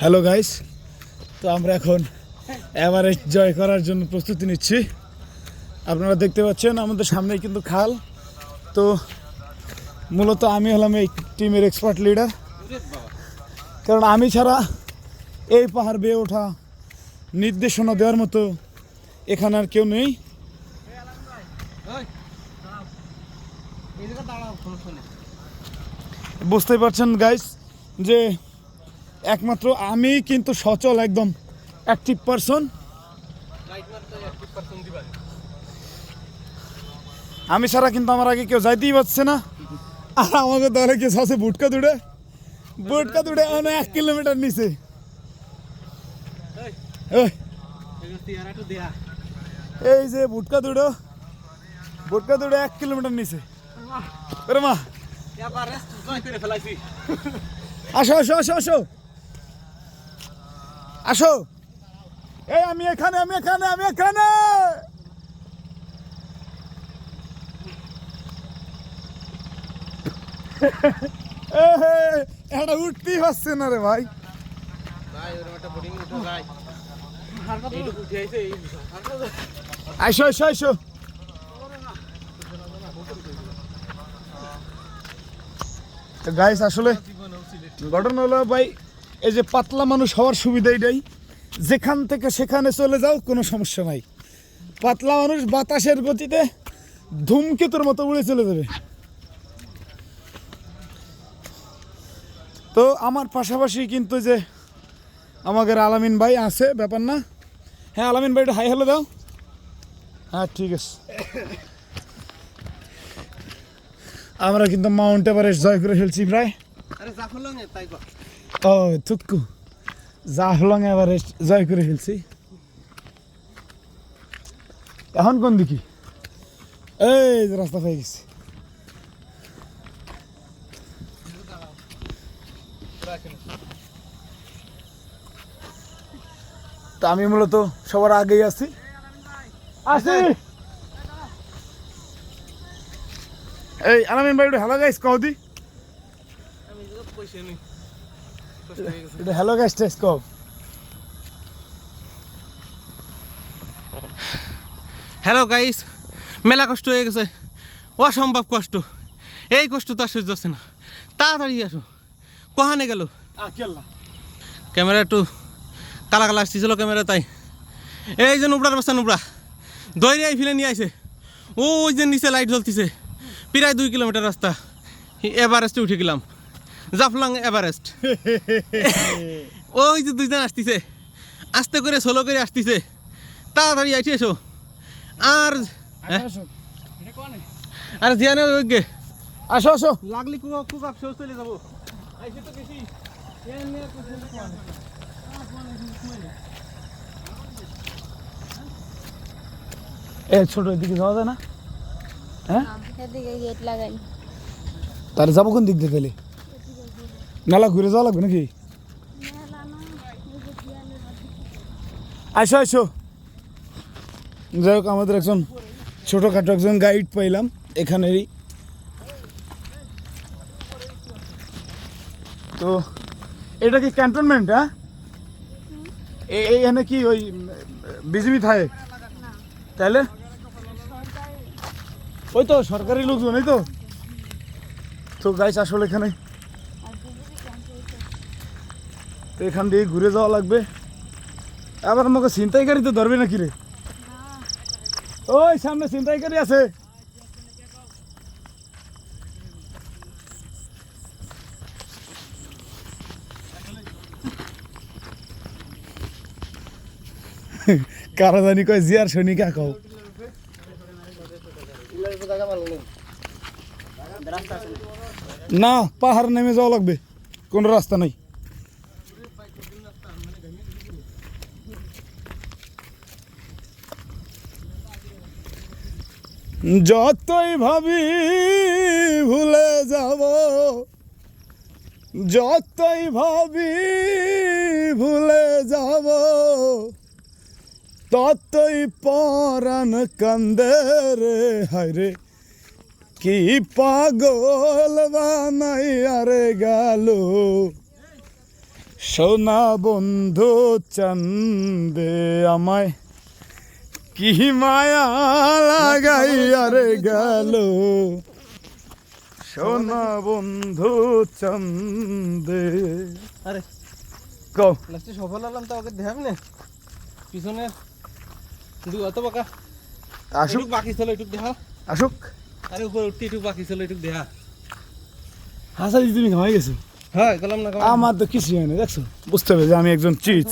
Hello guys তো আমরা এখন এভারেস্ট জয় করার জন্য প্রস্তুতি নিচ্ছি। আপনারা দেখতে পাচ্ছেন, আমাদের সামনেই কিন্তু খাল। তো মূলত আমি হলাম এই টিমের এক্সপার্ট লিডার কারণ আমি ছাড়া এই পাহাড় বেয়ে ওঠা নির্দেশনা দেওয়ার মতো এখানে আর কেউ নেই। বুঝতেই পারছেন গাইস যে একমাত্র আমি কিন্তু সচল একদম অ্যাক্টিভ পারসন আমি ছাড়া কিন্তু আমার আগে কেউ যাইতেই পারছে না। আর আমাকে দলে কেউ আছে বুটকা দুড়ে বুটকা দুড়ে এক কিলোমিটার নিচে। এই। যে বুটকা দুড়ো বুটকা দুড়ে এক কিলোমিটার নিচে। মা। আসো আসো আসো আসো। আসো। এই আমি এখানে আমি এখানে আমি এখানে। এটা উঠতেই পারছে না রে ভাই। আইসো আইসো আইসো। গাইস আসলে ঘটনা হলো ভাই এই যে পাতলা মানুষ হওয়ার সুবিধা এটাই যেখান থেকে সেখানে চলে যাও, কোনো সমস্যা নাই। পাতলা মানুষ বাতাসের গতিতে ধূমকেতুর মতো উড়ে চলে যাবে। তো আমার পাশাপাশি কিন্তু যে আমাদের আলামিন ভাই আছে, ব্যাপার না? হ্যাঁ আলামিন ভাই হাই হ্যালো দাও। হ্যাঁ ঠিক আছে। আমরা কিন্তু মাউন্ট এভারেস্ট জয় করে ফেলছি প্রায়। ও থুক্কু জাফলং এভারেস্ট জয় করে ফেলছি। এখন কোন দিকে? এই যে রাস্তা হয়ে গেছে। তা আমি মূলত সবার আগেই আছি। আছি। এই আলামিন ভাই হ্যালো গাইস কও দি। একটু হ্যালো গাইস টেস্ট কও হ্যালো গাইস মেলা কষ্ট হয়ে গেছে। অসম্ভব কষ্ট। এই কষ্ট তো আর সহ্য হচ্ছে না। তাড়াতাড়ি আসো। কহানে গেল? ক্যামেরা একটু কালা কালা আসতেছিল ক্যামেরা তাই। এই যে নুবড়ার বস্তা নুবড়া দৈরে এই ফিলে নিয়ে আইছে। ও ওই যে নিচে লাইট জ্বলতিছে। প্রায় দুই কিলোমিটার রাস্তা। এভারেস্টে উঠে গেলাম। জাফলং এভারেস্ট। ওই যে দুইজন আসতেছে। আস্তে করে সোলো করে আসতেছে। তাড়াতাড়ি আইছে এসো। আর হ্যাঁ? আর জিয়ানে ওই গে আসো আসো। লাগলি কুকা কুকা চলে যাব। আইসে তো বেশি। এ ছোট দিকে যাওয়া যায় না? হ্যাঁ? এদিকে তার যাব কোন দিক দিয়ে তাহলে? নালা ঘুরে যাওয়া লাগবে নাকি? আসো আসো যাই হোক, আমাদের একজন ছোটোখাটো একজন গাইড পাইলাম এখানেরই। তো এটা কি ক্যান্টনমেন্ট হ্যাঁ? এইখানে কি ওই বিজিবি থাকে? তাহলে ওই তো সরকারি লোকজন, এই তো। তো গাইস আসলে এখানে। তো এখান দিয়ে ঘুরে যাওয়া লাগবে। আবার আমাকে ছিনতাইকারী তো ধরবে নাকি রে? ওই, সামনে ছিনতাইকারী আছে। কারা জানি কয় জিয়ার সৈনিকা কও না, পাহাড় নেমে যাওয়া লাগবে। কোনো রাস্তা নাই। যতই ভাবি ভুলে যাব, যতই ভাবি ভুলে যাব, ততই পরাণ কান্দে রে, হায় রে, কি পাগল বানাই আরে গেল। সোনা বন্ধু চান্দে আমায় কি মায়া লাগাইয়া রে গেল? সোনা বন্ধু চান্দে। আরে। কও। লাস্টে সফল হলাম তো ওকে দেখাবি না? পিছনে দু অত বাঁকা। আসুক। বাকি ছিল এটুক দেখা। আসুক। আরে উপরে উঠতে এটুক বাকি ছিল এটুক দেখা। হাসারি তুমি খাওয়াই গেছো। হ্যাঁ আমার তো কিছু হয়নি দেখছ? বুঝতে হবে যে আমি একজন চিজ।